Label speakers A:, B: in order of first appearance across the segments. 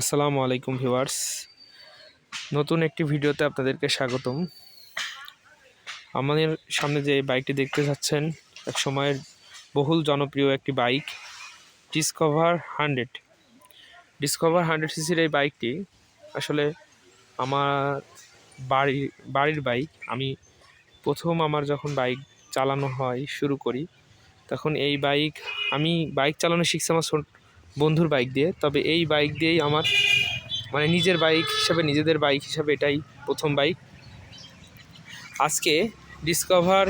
A: আসসালামু আলাইকুম ভিউয়ার্স। নতুন একটি ভিডিওতে আপনাদেরকে স্বাগতম। আমাদের সামনে যে বাইকটি দেখতে যাচ্ছেন, এক সময়ের বহুল জনপ্রিয় একটি bike discover hundred. Discover hundred সিসির এই বাইকটি আসলে আমার বাড়ি, বাড়ির বাইক। আমি প্রথম আমার যখন বাইক চালানো হয়, শুরু করি, তখন এই বাইক, আমি বাইক চালানো শিখছি আমার বন্ধুর বাইক দিয়ে। তবে এই বাইক দিয়েই আমার মানে নিজের বাইক হিসাবে, নিজেদের বাইক হিসাবে এটাই প্রথম বাইক আজকে ডিসকভার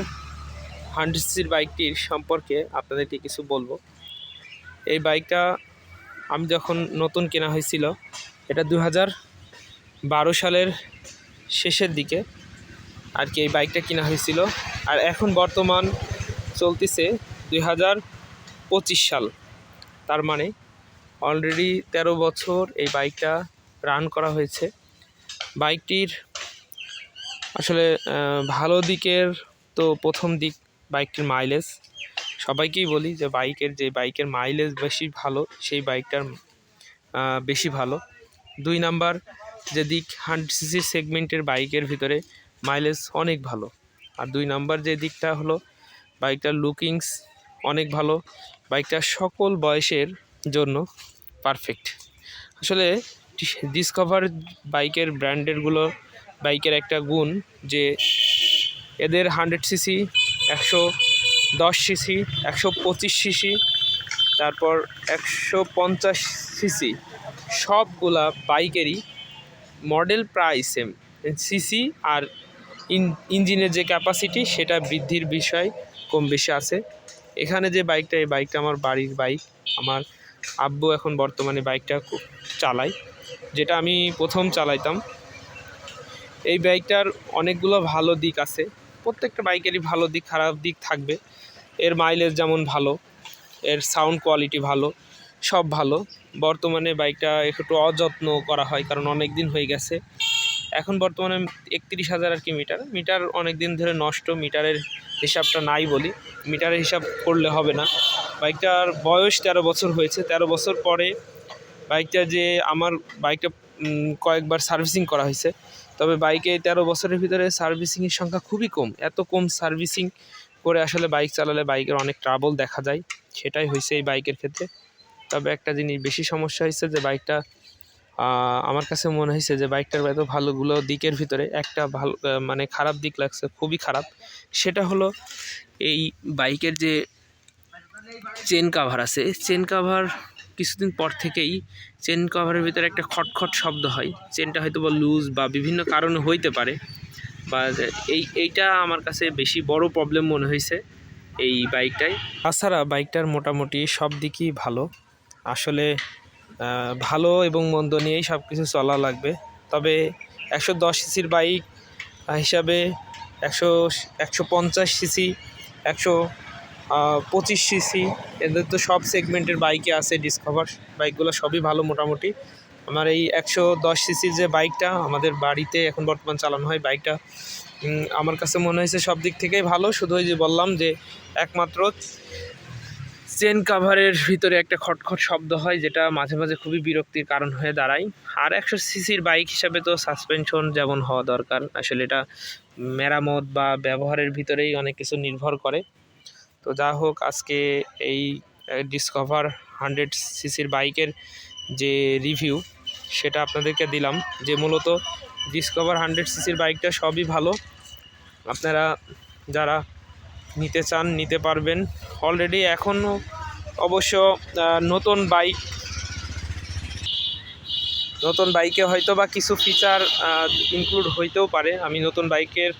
A: হান্ড্রেড বাইকটির সম্পর্কে আপনাদেরকে কিছু বলব। এই বাইকটা আমি যখন নতুন কেনা হয়েছিল, এটা দু হাজার বারো সালের শেষের দিকে আর কি এই বাইকটা কেনা হয়েছিল। আর এখন বর্তমান চলতেছে দুই হাজার পঁচিশ সাল। তার মানে অলরেডি তেরো বছর এই বাইকটা রান করা হয়েছে। বাইকটির আসলে ভালো দিকের তো প্রথম দিক বাইকটির মাইলেজ সবাইকেই বলি যে বাইকের যে বাইকের মাইলেজ বেশি ভালো, সেই বাইকটার বেশি ভালো। দুই নাম্বার, যে দিক হান্ড্রেড সিসি সেগমেন্টের বাইকের ভিতরে মাইলেজ অনেক ভালো। আর দুই নাম্বার, যে দিকটা হলো বাইকটার লুকিংস অনেক ভালো। বাইকটা সকল বয়সের জন্য পারফেক্ট আসলে ডিসকভার বাইকের ব্র্যান্ডেরগুলো বাইকের একটা গুণ যে এদের হান্ড্রেড সিসি একশো দশ সিসি একশো পঁচিশ সিসি তারপর একশো পঞ্চাশ সিসি সবগুলা বাইকেরই মডেল প্রায় সেম সিসি আর ইঞ্জিনের যে ক্যাপাসিটি সেটা বৃদ্ধির বিষয় কম বেশি আছে। এখানে যে বাইকটা, এই বাইকটা আমার বাড়ির বাইক, আমার আব্বু এখন বর্তমানে বাইকটা চালায়। যেটা আমি প্রথম চালাইতাম। এই বাইকটার অনেকগুলো ভালো দিক আছে। প্রত্যেকটা বাইকেরই ভালো দিক, খারাপ দিক থাকবে। এর মাইলেজ যেমন ভালো, এর সাউন্ড কোয়ালিটি ভালো, সব ভালো। বর্তমানে বাইকটা একটু অযত্ন করা হয়, কারণ অনেক দিন হয়ে গেছে। এখন বর্তমানে একত্রিশ হাজার আর কি মিটার। মিটার অনেক দিন ধরে নষ্ট, মিটারের হিসাবটা নাই বলি। মিটারের হিসাব করলে হবে না। বাইকটার বয়স তেরো বছর হয়েছে। তেরো বছর পরে বাইকটা যে আমার বাইকটা কয়েকবার সার্ভিসিং করা হয়েছে। তবে বাইকে তেরো বছরের ভিতরে সার্ভিসিংয়ের সংখ্যা খুবই কম। এত কম সার্ভিসিং করে আসলে বাইক চালালে বাইকের অনেক ট্রাবল দেখা যায়। সেটাই হয়েছে এই বাইকের ক্ষেত্রে। তবে একটা জিনিস বেশি সমস্যা হয়েছে যে বাইকটা আমার কাছে মনে হয়েছে যে বাইকটার এত ভালোগুলো দিকের ভিতরে একটা ভালো মানে খারাপ দিক লাগছে, খুবই খারাপ। সেটা হলো এই বাইকের যে চেন কাভার আছে। চেন কাভার কিছুদিন পর থেকেই চেন কাভারের ভিতরে একটা খটখট শব্দ হয়। চেনটা হয়তো বা লুজ বা বিভিন্ন কারণে হইতে পারে বা এই, এইটা আমার কাছে বেশি বড় প্রবলেম মনে হয়েছে এই বাইকটাই তাছাড়া বাইকটার মোটামুটি সব দিকই ভালো। আসলে ভালো এবং মন্দ নিয়েই সব কিছু চলা লাগবে। তবে একশো দশ সিসির বাইক হিসাবে একশো একশো পঞ্চাশ সিসি, একশো পঁচিশ সিসি এদের তো সব সেগমেন্টের বাইকে আছে ডিসকভার বাইকগুলো সবই ভালো মোটামুটি। আমার এই একশো দশ সিসির যে বাইকটা আমাদের বাড়িতে এখন বর্তমান চালানো হয় বাইকটা আমার কাছে মনে হয়েছে সব দিক থেকেই ভালো। শুধু ওই যে বললাম যে একমাত্র চেন কাভারের ভিতরে একটা খটখট শব্দ হয়, যেটা মাঝে মাঝে খুবই বিরক্তির কারণ হয়ে দাঁড়ায়। আর একশো সিসির বাইক হিসাবে তো সাসপেনশন যেমন হওয়া দরকার, আসলে এটা মেরামত বা ব্যবহারের ভিতরেই অনেক কিছু নির্ভর করে। তো যা হোক, আজকে এই ডিসকভার হান্ড্রেড সিসির বাইকের যে রিভিউ সেটা আপনাদেরকে দিলাম যে মূলত ডিসকভার হান্ড্রেড সিসির বাইকটা সবই ভালো। আপনারা যারা নিতে চান, নিতে পারবেন। অলরেডি এখনও অবশ্য নতুন বাইক, নতুন বাইকে হয়তো বা কিছু ফিচার ইনক্লুড হইতেও পারে। আমি নতুন বাইকের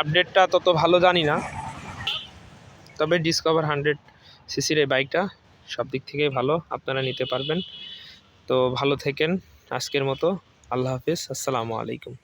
A: আপডেটটা তত ভালো জানি না। তবে ডিসকভার হান্ড্রেড সিসির এই বাইকটা সব দিক থেকেই ভালো, আপনারা নিতে পারবেন। তো ভালো থেকেন আজকের মতো, আল্লাহ হাফিজ, আসসালামু আলাইকুম।